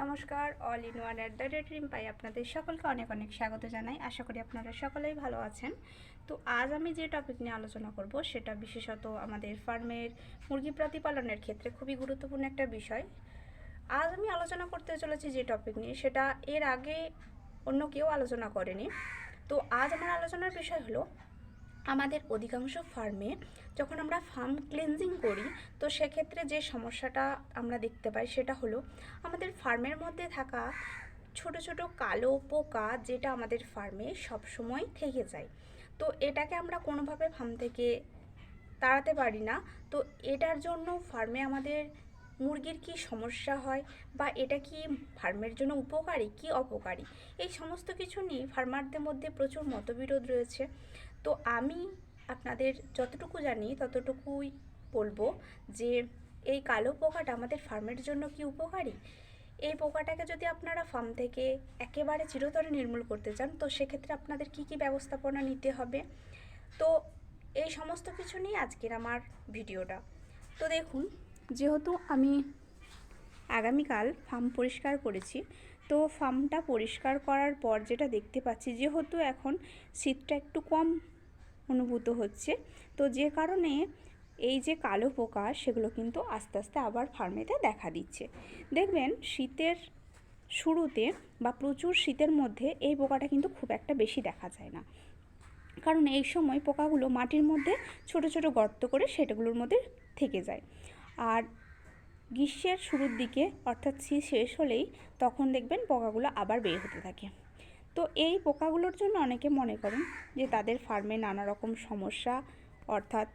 নমস্কার all in one at the rate pi আপনাদের সকলকে অনেক অনেক স্বাগত জানাই। আশা করি আপনারা সকলেই ভালো আছেন। তো আজ আমি যে টপিক নিয়ে আলোচনা করব, সেটা বিশেষত আমাদের ফার্মের মুরগি প্রতিপালনের ক্ষেত্রে খুবই গুরুত্বপূর্ণ একটা বিষয়। আজ আমি আলোচনা করতে চলেছি যে টপিক নিয়ে, সেটা এর আগে অন্য কেউ আলোচনা করেনি। তো আজ আমার আলোচনার বিষয় হলো আমাদের অধিকাংশ ফার্মে যখন আমরা ফার্ম ক্লিনজিং করি, তো সেক্ষেত্রে যে সমস্যাটা আমরা দেখতে পাই সেটা হলো আমাদের ফার্মের মধ্যে থাকা ছোট ছোট কালো পোকা যেটা আমাদের ফার্মে সবসময় থেকে যায়। তো এটাকে আমরা কোনোভাবে ফার্ম থেকে তাড়াতে পারি না। তো এটার জন্য ফার্মে আমাদের মুরগির কি সমস্যা হয় বা এটা কি ফার্মের জন্য উপকারী, কি অপকারী? এই সমস্ত কিছু নিয়ে ফার্মারদের মধ্যে প্রচুর মতবিরোধ রয়েছে। তো আমি আপনাদের যতটুকু জানি ততটুকুই বলব যে এই কালো পোকাটা আমাদের ফার্মের জন্য কি উপকারী? এই পোকাটাকে যদি আপনারা ফার্ম থেকে একেবারে চিরতরে নির্মূল করতে চান, তো সেক্ষেত্রে আপনাদের কি কি ব্যবস্থাপনা নিতে হবে? তো এই সমস্ত কিছু নিয়ে আজকের আমার ভিডিওটা। তো দেখুন, যেহেতু আমি আগামীকাল ফার্ম পরিষ্কার করেছি তো ফার্মটা পরিষ্কার করার পর যেটা দেখতে পাচ্ছি, যেহেতু এখন শীতটা একটু কম অনুভূত হচ্ছে, তো যে কারণে এই যে কালো পোকা সেগুলো কিন্তু আস্তে আস্তে আবার ফার্মেতে দেখা দিচ্ছে। দেখবেন শীতের শুরুতে বা প্রচুর শীতের মধ্যে এই পোকাটা কিন্তু খুব একটা বেশি দেখা যায় না। কারণ এই সময় পোকাগুলো মাটির মধ্যে ছোট ছোট গর্ত করে সেটাগুলোর মধ্যে থেকে যায়। আর গ্রীষ্মের শুরুর দিকে, অর্থাৎ শীত শেষ হলেই তখন দেখবেন পোকাগুলো আবার বের হতে থাকে। তো এই পোকাগুলোর জন্য অনেকে মনে করেন যে তাদের ফার্মে নানা রকম সমস্যা, অর্থাৎ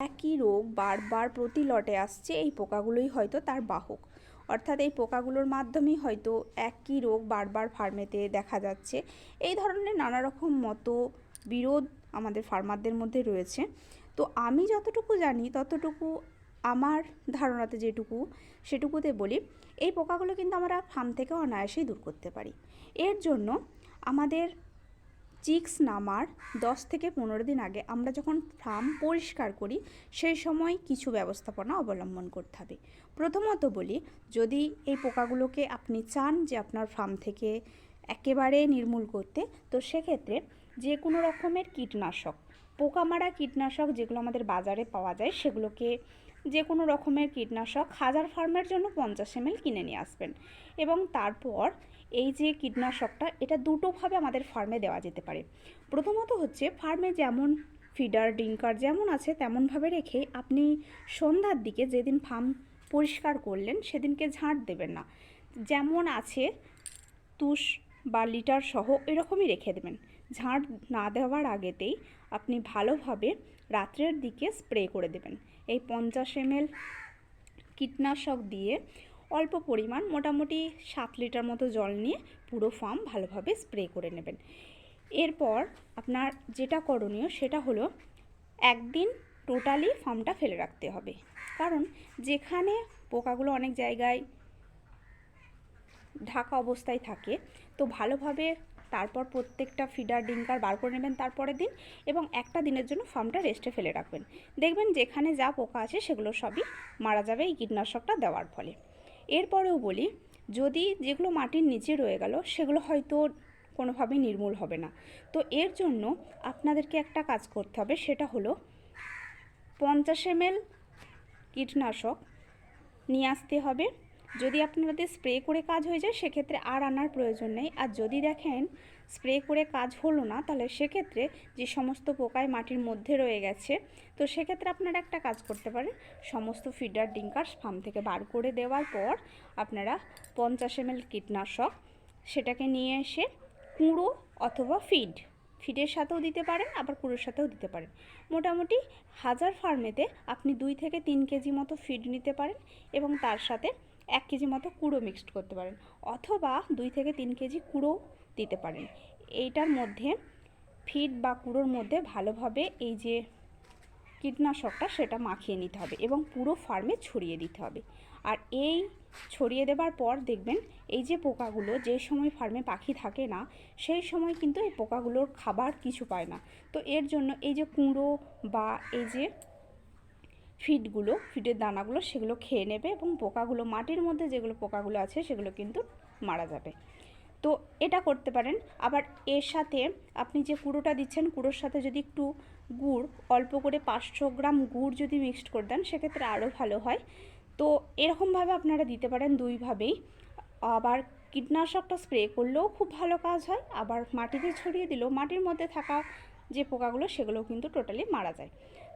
একই রোগ বারবার প্রতি লটে আসছে, এই পোকাগুলোই হয়তো তার বাহক। অর্থাৎ এই পোকাগুলোর মাধ্যমেই হয়তো একই রোগ বারবার ফার্মেতে দেখা যাচ্ছে। এই ধরনের নানা রকম মতো বিরোধ আমাদের ফার্মারদের মধ্যে রয়েছে। তো আমি যতটুকু জানি, ততটুকু আমার ধারণাতে যেটুকু, সেটুকুতে বলি, এই পোকাগুলো কিন্তু আমরা ফার্ম থেকে অনায়াসেই দূর করতে পারি। এর জন্য আমাদের চিক্স নামার দশ থেকে পনেরো দিন আগে আমরা যখন ফার্ম পরিষ্কার করি, সেই সময় কিছু ব্যবস্থাপনা অবলম্বন করতে হবে। প্রথমত বলি, যদি এই পোকাগুলোকে আপনি চান যে আপনার ফার্ম থেকে একেবারে নির্মূল করতে, তো সেক্ষেত্রে যে কোনো রকমের কীটনাশক পোকা মারা কীটনাশক যেগুলো আমাদের বাজারে পাওয়া যায়, সেগুলোকে যে কোনো রকমের কীটনাশক হাজার ফার্মের জন্য পঞ্চাশ এম কিনে নিয়ে আসবেন। এবং তারপর এই যে কীটনাশকটা, এটা দুটোভাবে আমাদের ফার্মে দেওয়া যেতে পারে। প্রথমত হচ্ছে, ফার্মে যেমন ফিডার ডিঙ্কার যেমন আছে, তেমনভাবে রেখে আপনি সন্ধ্যার দিকে যেদিন ফার্ম পরিষ্কার করলেন, সেদিনকে ঝাঁট দেবেন না। যেমন আছে, তুষ বা লিটার সহ এরকমই রেখে দেবেন। ঝাঁট না দেওয়ার আগেতেই আপনি ভালোভাবে রাত্রের দিকে স্প্রে করে দেবেন। এই পঞ্চাশ এমএল কীটনাশক দিয়ে অল্প পরিমাণ মোটামুটি সাত লিটার মতো জল নিয়ে পুরো ফার্ম ভালোভাবে স্প্রে করে নেবেন। এরপর আপনার যেটা করণীয় সেটা হলো একদিন টোটালি ফার্মটা ফেলে রাখতে হবে। কারণ যেখানে পোকাগুলো অনেক জায়গায় ঢাকা অবস্থায় থাকে। তো ভালোভাবে তারপর প্রত্যেকটা ফিডার ডিঙ্কার বার করে নেবেন তারপরের দিন এবং একটা দিনের জন্য ফার্মটা রেস্টে ফেলে রাখবেন। দেখবেন যেখানে যা পোকা আছে সেগুলো সবই মারা যাবে এই কীটনাশকটা দেওয়ার ফলে। এরপরেও বলি, যদি যেগুলো মাটির নিচে রয়ে গেল সেগুলো হয়তো কোনোভাবেই নির্মূল হবে না। তো এর জন্য আপনাদেরকে একটা কাজ করতে হবে, সেটা হলো পঞ্চাশ এমএল কীটনাশক নিয়ে আসতে হবে। যদি আপনাদের স্প্রে করে কাজ হয়ে যায়, সেক্ষেত্রে আর আনার প্রয়োজন নেই। আর যদি দেখেন স্প্রে করে কাজ হলো না, তাহলে সেক্ষেত্রে যে সমস্ত পোকায় মাটির মধ্যে রয়ে গেছে, তো সেক্ষেত্রে আপনারা একটা কাজ করতে পারেন। সমস্ত ফিডার, ডিঙ্কার, ফার্ম থেকে বার করে দেওয়ার পর আপনারা পঞ্চাশ এমএল কীটনাশক সেটাকে নিয়ে এসে কুঁড়ো অথবা ফিড, ফিডের সাথেও দিতে পারেন, আবার কুড়োর সাথেও দিতে পারেন। মোটামুটি হাজার ফার্মেতে আপনি দুই থেকে তিন কেজি মতো ফিড নিতে পারেন এবং তার সাথে এক কেজি মতো কুড়ো মিক্সড করতে পারেন অথবা দুই থেকে তিন কেজি কুড়ো দিতে পারেন। এইটার মধ্যে ফিড বা কুড়োর মধ্যে ভালোভাবে এই যে কীটনাশকটা সেটা মাখিয়ে নিতে হবে এবং পুরো ফার্মে ছড়িয়ে দিতে হবে। আর এই ছড়িয়ে দেবার পর দেখবেন এই যে পোকাগুলো যে সময় ফার্মে পাখি থাকে না, সেই সময় কিন্তু এই পোকাগুলোর খাবার কিছু পায় না। তো এর জন্য এই যে কুঁড়ো বা এই যে ফিডগুলো ফিডের দানাগুলো সেগুলো খেয়ে নেবে এবং পোকাগুলো, মাটির মধ্যে যেগুলো পোকাগুলো আছে সেগুলো কিন্তু মারা যাবে। তো এটা করতে পারেন। আবার এর সাথে আপনি যে কুড়োটা দিচ্ছেন, কুড়োর সাথে যদি একটু গুড়, অল্প করে পাঁচশো গ্রাম গুড় যদি মিক্সড করে দেন, সেক্ষেত্রে আরও ভালো হয়। তো এরকমভাবে আপনারা দিতে পারেন দুইভাবেই। আবার কীটনাশকটা স্প্রে করলেও খুব ভালো কাজ হয়। আবার মাটিতে ছড়িয়ে দিলেও মাটির মধ্যে থাকা যে পোকাগুলো সেগুলো কিন্তু টোটালি মারা যায়।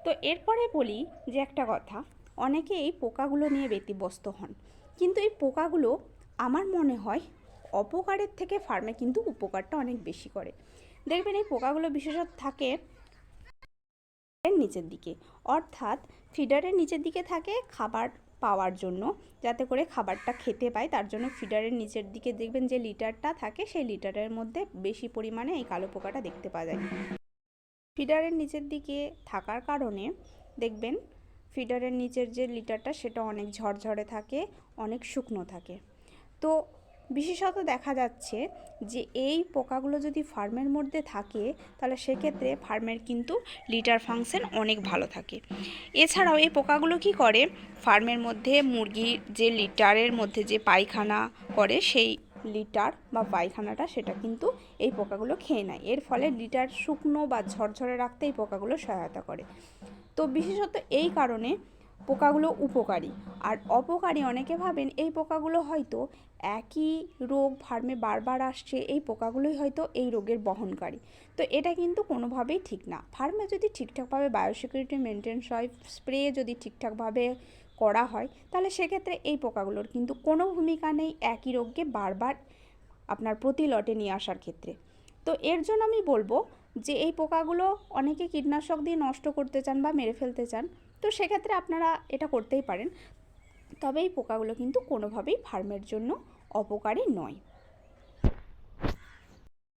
তো এরপরে বলি যে একটা কথা, অনেকে এই পোকাগুলো নিয়ে ব্যতিব্যস্ত হন। কিন্তু এই পোকাগুলো আমার মনে হয় অপকারের থেকে ফার্মে কিন্তু উপকারটা অনেক বেশি করে। দেখবেন এই পোকাগুলো বিশেষত থাকে নিচের দিকে। অর্থাৎ ফিডারের নিচের দিকে থাকে খাবার পাওয়ার জন্য, যাতে করে খাবারটা খেতে পায়। তার জন্য ফিডারের নিচের দিকে দেখবেন যে লিটারটা থাকে, সেই লিটারের মধ্যে বেশি পরিমাণে এই কালো পোকাটা দেখতে পাওয়া যায়। ফিডারের নিচের দিকে থাকার কারণে, দেখবেন ফিডারের নিচের যে লিটারটা সেটা অনেক ঝরঝরে থাকে, অনেক শুকনো থাকে। তো বিশেষত দেখা যাচ্ছে যে এই পোকাগুলো যদি ফার্মের মধ্যে থাকে, তাহলে সেক্ষেত্রে ফার্মের কিন্তু লিটার ফাংশন অনেক ভালো থাকে। এছাড়াও এই পোকাগুলো কি করে? ফার্মের মধ্যে মুরগির যে লিটারের মধ্যে যে পায়খানা করে, সেই লিটার বা পায়খানাটা সেটা কিন্তু এই পোকাগুলো খেয়ে নেয়। এর ফলে লিটার শুকনো বা ঝরঝরে রাখতে এই পোকাগুলো সহায়তা করে। তো বিশেষত এই কারণে পোকাগুলো উপকারী। আর অপকারী অনেকে ভাবেন এই পোকাগুলো হয়তো একই রোগ ফার্মে বারবার আসছে, এই পোকাগুলোই হয়তো এই রোগের বহনকারী। তো এটা কিন্তু কোনোভাবেই ঠিক না। ফার্মে যদি ঠিকঠাকভাবে বায়োসিকিউরিটি মেনটেন্স হয়, স্প্রে যদি ঠিকঠাকভাবে করা হয়, তাহলে সেক্ষেত্রে এই পোকাগুলোর কিন্তু কোনো ভূমিকা নেই একই রোগকে বারবার আপনার প্রতি লটে নিয়ে আসার ক্ষেত্রে। তো এর জন্য আমি বলব যে এই পোকাগুলো অনেকে কীটনাশক দিয়ে নষ্ট করতে চান বা মেরে ফেলতে চান তো সেক্ষেত্রে আপনারা এটা করতেই পারেন। তবে এই পোকাগুলো কিন্তু কোনোভাবেই ফার্মের জন্য অপকারী নয়।